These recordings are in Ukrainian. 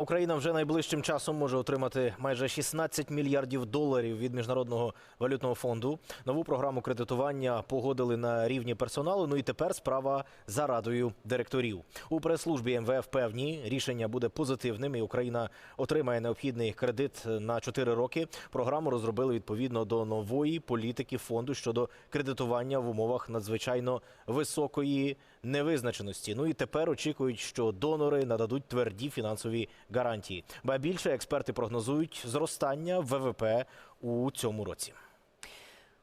Україна вже найближчим часом може отримати майже 16 мільярдів доларів від міжнародного валютного фонду. Нову програму кредитування погодили на рівні персоналу. Ну і тепер справа за радою директорів. У прес-службі МВФ певні рішення буде позитивним. і Україна отримає необхідний кредит на 4 роки. Програму розробили відповідно до нової політики фонду щодо кредитування в умовах надзвичайно високої невизначеності. Ну і тепер очікують, що донори нададуть тверді фінансові гарантії. Ба більше експерти прогнозують зростання ВВП у цьому році.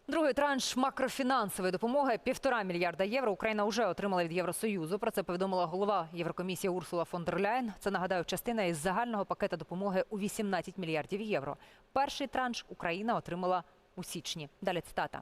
Другий транш макрофінансової допомоги півтора мільярда євро. Україна вже отримала від Євросоюзу. Про це повідомила голова Єврокомісії Урсула фон дер Ляйн. Це нагадаю частина із загального пакета допомоги у 18 мільярдів євро. Перший транш Україна отримала у січні. Далі цитата.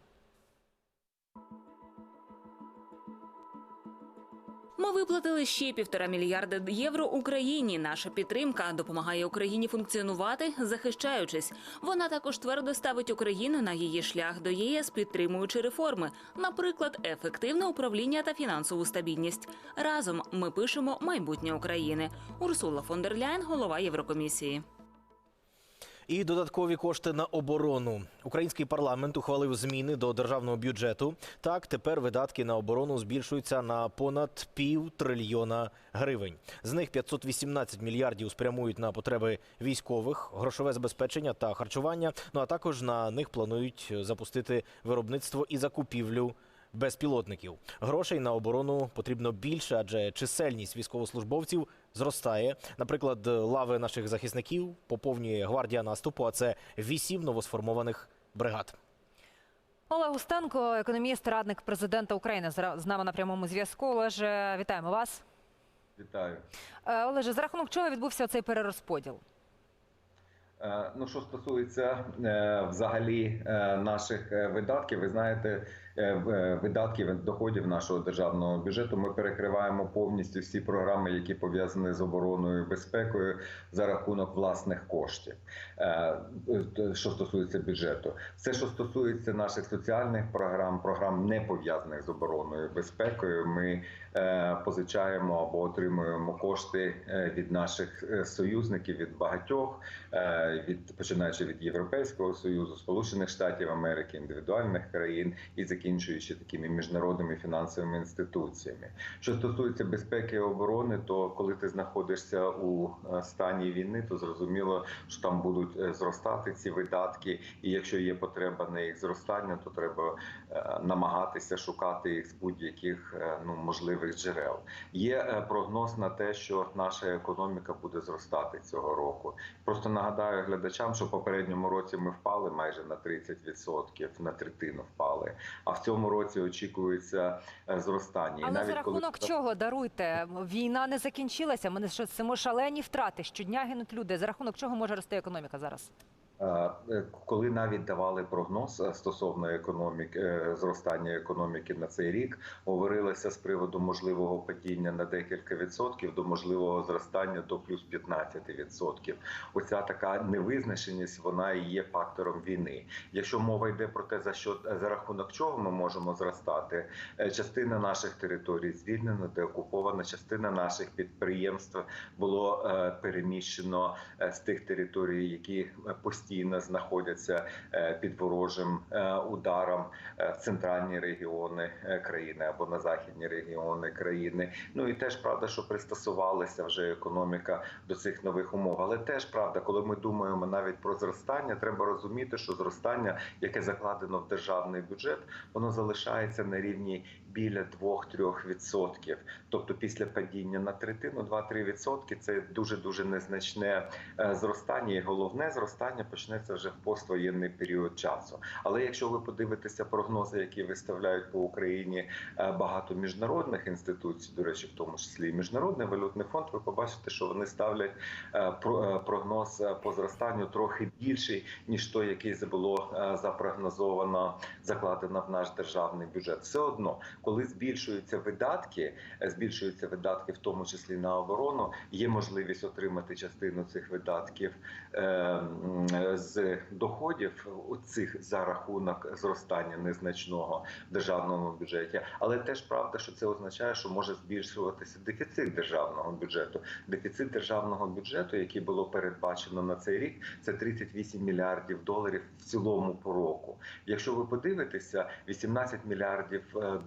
Ми виплатили ще півтора мільярда євро Україні. Наша підтримка допомагає Україні функціонувати, захищаючись. Вона також твердо ставить Україну на її шлях до ЄС, підтримуючи реформи, наприклад, ефективне управління та фінансову стабільність. Разом ми пишемо майбутнє України. Урсула фон дер Ляйн, голова Єврокомісії. І додаткові кошти на оборону. Український парламент ухвалив зміни до державного бюджету. Так, тепер видатки на оборону збільшуються на понад пів трильйона гривень. З них 518 мільярдів спрямують на потреби військових, грошове забезпечення та харчування. Ну а також на них планують запустити виробництво і закупівлю. Безпілотників грошей на оборону потрібно більше, адже чисельність військовослужбовців зростає. Наприклад, лави наших захисників поповнює гвардія наступу. А це вісім новосформованих бригад. Олег Устенко, економіст, радник президента України, зра- з нами на прямому зв'язку. Олеже, вітаємо вас. Вітаю. Е, Олеже, за рахунок чого відбувся цей перерозподіл? Е, Ну, що стосується е, взагалі наших видатків, ви знаєте, видатків доходів нашого державного бюджету ми перекриваємо повністю всі програми, які пов'язані з обороною безпекою за рахунок власних коштів. Е, е, Що стосується бюджету, все, що стосується наших соціальних програм, програм не пов'язаних з обороною безпекою, ми е, позичаємо або отримуємо кошти е, від наших е, союзників від багатьох. е, від починаючи від Європейського союзу, Сполучених Штатів Америки, індивідуальних країн і закінчуючи такими міжнародними фінансовими інституціями. Що стосується безпеки і оборони, то коли ти знаходишся у е, стані війни, то зрозуміло, що там будуть е, зростати ці видатки, і якщо є потреба на їх зростання, то треба е, намагатися шукати їх з будь-яких ну можливих джерел. Є прогноз на те, що наша економіка буде зростати цього року. Просто нагадаю глядачам, що в попередньому році ми впали майже на 30%, на третину впали. А в цьому році очікується е, зростання. І навіть за коли- рахунок чого даруйте? Війна не закінчилася. Ми не шалені втрати. Щодня гинуть люди. За рахунок чого може рости економіка зараз? Е, Коли навіть давали прогноз е, стосовно економіки е, зростання економіки на цей рік, говорилося з приводу можливого падіння на декілька відсотків до можливого зростання до плюс 15 відсотків. Оця така невизначеність вона і є фактором війни. Якщо мова йде про те, за що за рахунок чого ми можемо зростати, частина наших територій звільнена, деокупована, частина наших підприємств було переміщено з тих територій, які е, постійно знаходяться е, під ворожим е, ударом е, в центральні регіони країни або на західні регіони країни. Ну і теж правда, що пристосувалася вже економіка до цих нових умов. Але теж правда, коли ми думаємо навіть про зростання, треба розуміти, що зростання, яке закладено в державний бюджет, воно залишається на рівні біля 2-3%. Тобто після падіння на третину 2-3% це дуже дуже незначне е, зростання. І головне зростання почнеться вже в поствоєнний період часу. Але якщо ви подивитеся прогнози, які виставляють по Україні е, багато міжнародних інституцій, до речі, в тому числі і міжнародний валютний фонд, ви побачите, що вони ставлять е, про- прогноз по зростанню трохи більший ніж той, який було запрогнозовано, закладено в наш державний бюджет. Все одно, коли збільшуються видатки, е, збільшуються видатки, в тому числі на оборону, є можливість отримати частину цих видатків е, з доходів у цих за рахунок зростання незначного в державному бюджеті. Але теж правда, що це означає, що може збільшуватися дефіцит державного бюджету. Дефіцит державного бюджету, який було передбачено на цей рік, це 38 мільярдів доларів в цілому по року. Якщо ви подивитеся, 18 мільярдів е,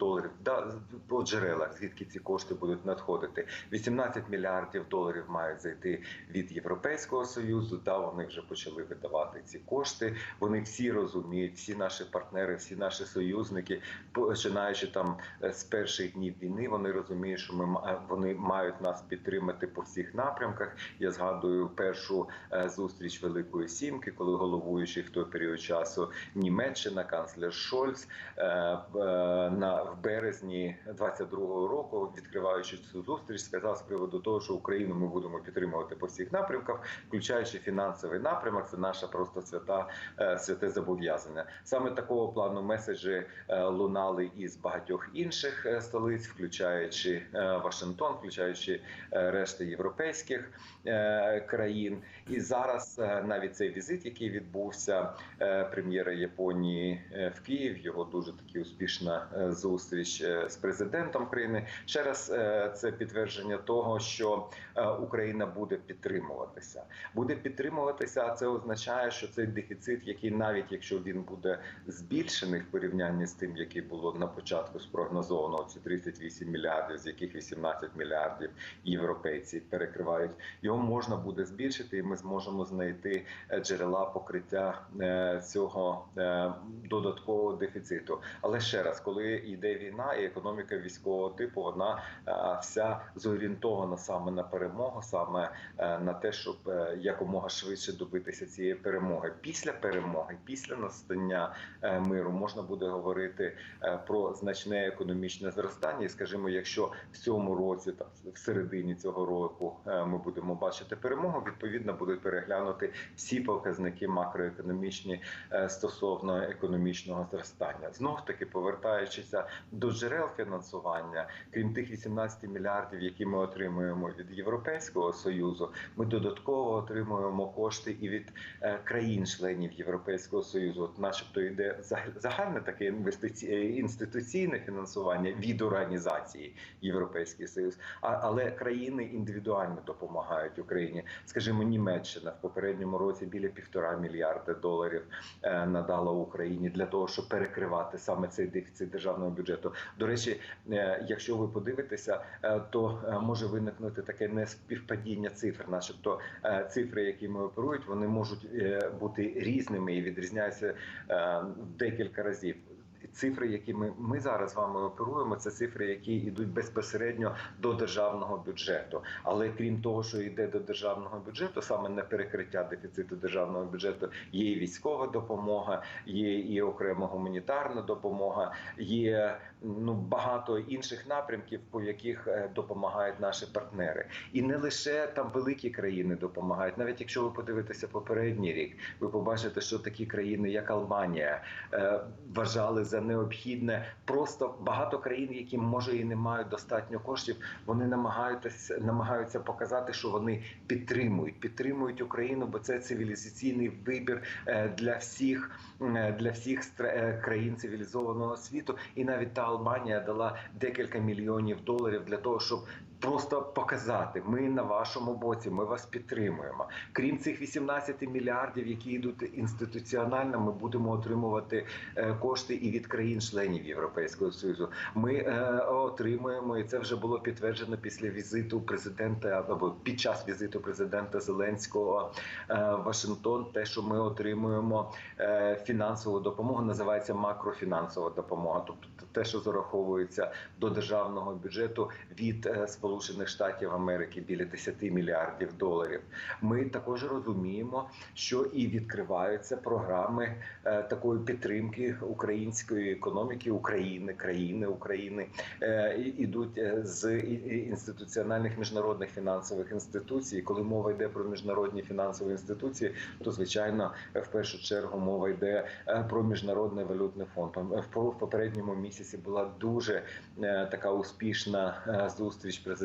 да, по джерелах, звідки ці кошти будуть надходити. 18 мільярдів доларів мають зайти від Європейського союзу. Да, вони вже почали видавати ці кошти. Вони всі розуміють, всі наші партнери, всі наші союзники, починаючи там е, з перших днів війни, вони розуміють, що ми вони мають нас підтримати по всіх напрямках. Я згадую першу е, зустріч Великої Сімки, коли головуючий в той період часу Німеччина, канцлер Шольц е, е, на в березні 22-го року, відкриваючи цю зустріч, сказав з приводу того, що Україну ми будемо підтримувати по всіх напрямках, включаючи фінансовий напрямок. Це наша просто свята е, святе зобов'язання. Саме такого плану меседжі е, лунали із багатьох інших е, столиць, включаючи Вашингтон, включаючи решти європейських країн. І зараз навіть цей візит, який відбувся прем'єра Японії в Київ, його дуже таки успішна е, зустріч е, з президентом країни. Ще раз е, це підтвердження того, що е, Україна буде підтримуватися. Буде підтримуватися, а це означає, що цей дефіцит, який навіть якщо він буде збільшений в порівнянні з тим, який було на початку спрогнозовано, ці 38 мільярдів, з яких 18 мільярдів європейці перекривають, його можна буде збільшити, і ми зможемо знайти джерела покриття цього додаткового дефіциту. Але ще раз, коли йде війна і економіка військового типу, вона е, вся зорієнтована саме на перемогу, саме е, на те, щоб е, якомога швидше добитися цієї перемоги. Після перемоги, після настання миру, можна буде говорити про значне економічне зростання. І скажімо, якщо в цьому році, там в середині цього року, ми будемо бачити перемогу, відповідно будуть переглянути всі показники макроекономічні стосовно економічного зростання. Знов таки повертаючися до джерел фінансування, крім тих 18 мільярдів, які ми отримуємо від Європейського союзу, ми додатково отримуємо кошти і від е, країн-членів Європейського союзу. От, начебто, йде загаль- загальне таке інвестиці... е, інституційне фінансування від організації Європейський Союз, а, але країни індивідуально допомагають Україні. Скажімо, Німеччина в попередньому році біля півтора мільярда доларів е, надала Україні для того, щоб перекривати саме цей дефіцит державного бюджету. До речі, е, якщо ви подивитеся, е, то е, може виникнути таке неспівпадіння цифр, начебто цифри, цифри, якими оперують, вони можуть бути різними і відрізняються в декілька разів. Цифри, які ми, ми зараз з вами оперуємо, це цифри, які йдуть безпосередньо до державного бюджету. Але крім того, що йде до державного бюджету, саме на перекриття дефіциту державного бюджету, є і військова допомога, є і окрема гуманітарна допомога, є ну багато інших напрямків, по яких е, допомагають наші партнери, і не лише там великі країни допомагають. Навіть якщо ви подивитеся попередній рік, ви побачите, що такі країни, як Албанія, е, вважали за необхідне просто багато країн, які може і не мають достатньо коштів, вони намагаються намагаються показати, що вони підтримують, підтримують Україну, бо це цивілізаційний вибір е, для всіх е, для всіх е, країн цивілізованого світу. І навіть та Албанія дала декілька мільйонів доларів для того, щоб просто показати, ми на вашому боці, ми вас підтримуємо. Крім цих 18 мільярдів, які йдуть інституціонально, ми будемо отримувати е, кошти і від країн-членів Європейського союзу. Ми е, отримуємо, і це вже було підтверджено після візиту президента або під час візиту президента Зеленського е, в Вашингтон. Те, що ми отримуємо фінансову допомогу, називається макрофінансова допомога, тобто те, що зараховується до державного бюджету від Сполучених Сполучених Штатів Америки біля 10 мільярдів доларів. Ми також розуміємо, що і відкриваються програми е, такої підтримки української економіки України, країни України е, ідуть е, з інституціональних міжнародних фінансових інституцій. Коли мова йде про міжнародні фінансові інституції, то звичайно в першу чергу мова йде про міжнародний валютний фонд. В попередньому місяці була дуже така успішна зустріч президента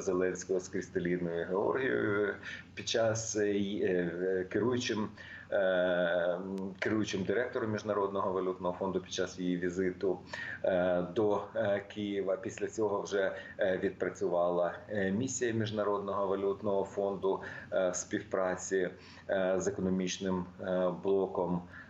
Зеленського з Крісталіною Георгією під час е, й- е, керуючим. е, Керуючим директором міжнародного валютного фонду під час її візиту е, до е, Києва. Після цього вже е, відпрацювала е, місія міжнародного валютного фонду е, в співпраці е, з економічним е, блоком е,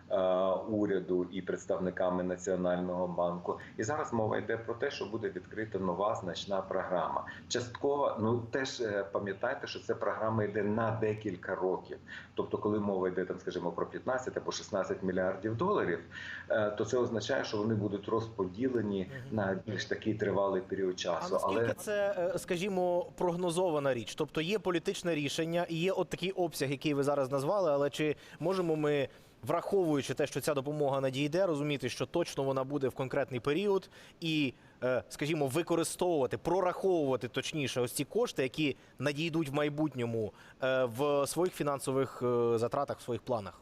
уряду і представниками національного банку. І зараз мова йде про те, що буде відкрита нова значна програма. Частково, ну теж е, пам'ятайте, що ця програма йде на декілька років. Тобто, коли мова йде там, скажімо, про 15 або 16 мільярдів доларів, е, то це означає, що вони будуть розподілені на більш такий тривалий період А часу. наскільки Але це, е, скажімо, прогнозована річ? Тобто є політичне рішення і є от такий обсяг, який ви зараз назвали, але чи можемо ми, враховуючи те, що ця допомога надійде, розуміти, що точно вона буде в конкретний період і, е, скажімо, використовувати, прораховувати точніше ось ці кошти, які надійдуть в майбутньому е, в своїх фінансових е, затратах, в своїх планах?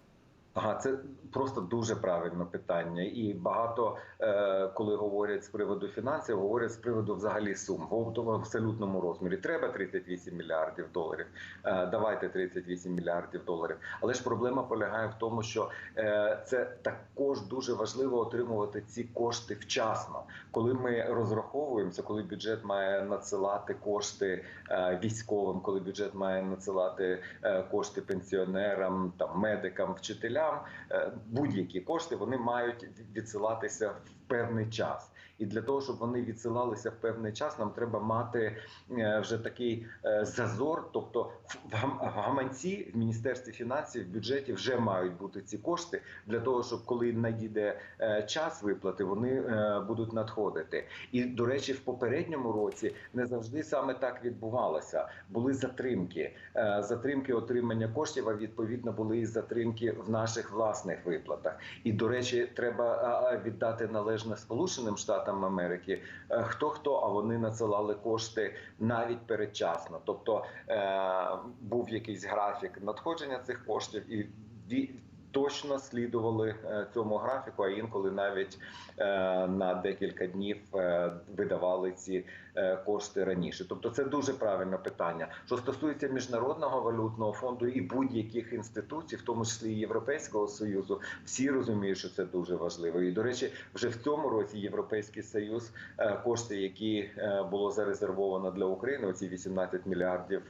Ага, це просто дуже правильне питання, і багато е, коли говорять з приводу фінансів, говорять з приводу взагалі сум в абсолютному розмірі. Треба 38 мільярдів доларів. Е, давайте 38 мільярдів доларів. Але ж проблема полягає в тому, що е, це також дуже важливо отримувати ці кошти вчасно, коли ми розраховуємося, коли бюджет має надсилати кошти е, військовим, коли бюджет має надсилати е, кошти пенсіонерам, там медикам, вчителям. Е, Будь-які кошти вони мають відсилатися в певний час. І для того, щоб вони відсилалися в певний час, нам треба мати е, вже такий е, зазор. Тобто, в гаманці в міністерстві фінансів в бюджеті вже мають бути ці кошти для того, щоб коли надійде е, час виплати, вони будуть надходити. І до речі, в попередньому році не завжди саме так відбувалося. Були затримки, затримки отримання коштів. А відповідно були і затримки в наших власних виплатах. І до речі, треба віддати належне Сполученим Штатам Америки. Е, Хто хто, а вони надсилали кошти навіть передчасно. Тобто е, був якийсь графік надходження цих коштів і. Точно слідували е, цьому графіку, а інколи навіть е, на декілька днів е, видавали ці кошти раніше. Тобто, це дуже правильне питання. Що стосується міжнародного валютного фонду і будь-яких інституцій, в тому числі Європейського союзу, всі розуміють, що це дуже важливо. І до речі, вже в цьому році Європейський союз кошти, які було зарезервовано для України, оці 18 мільярдів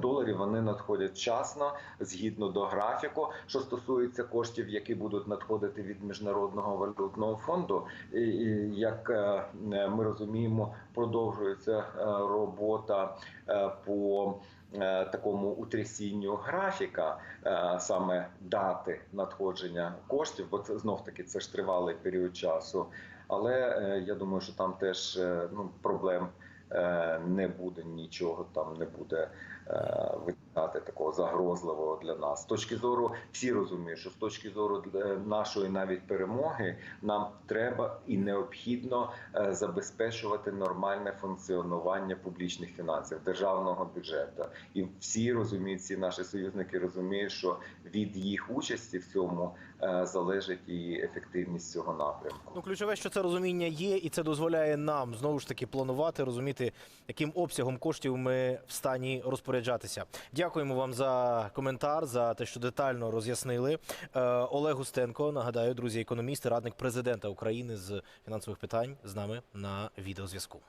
доларів, вони надходять вчасно згідно до графіку. Що стосується коштів, які будуть надходити від міжнародного валютного фонду, і, як е, ми розуміємо, продовжується е, робота е, по такому утрясінню графіка, саме дати надходження коштів, бо це знов таки це ж тривалий період часу. Але я думаю, що там теж ну, проблем не буде нічого, там не буде е, виникати такого загрозливого для нас. З точки зору, всі розуміють, що з точки зору нашої навіть перемоги нам треба і необхідно е, забезпечувати нормальне функціонування публічних фінансів державного бюджету. І всі розуміють, всі наші союзники розуміють, що від їх участі в цьому е, залежить і ефективність цього напрямку. Ну, ключове, що це розуміння є, і це дозволяє нам знову ж таки планувати, розуміти, яким обсягом коштів ми в стані розпоряджатися. Дякуємо вам за коментар, за те, що детально роз'яснили. Е, Олег Густенко, нагадаю, друзі, економіст, радник президента України з фінансових питань з нами на відеозв'язку.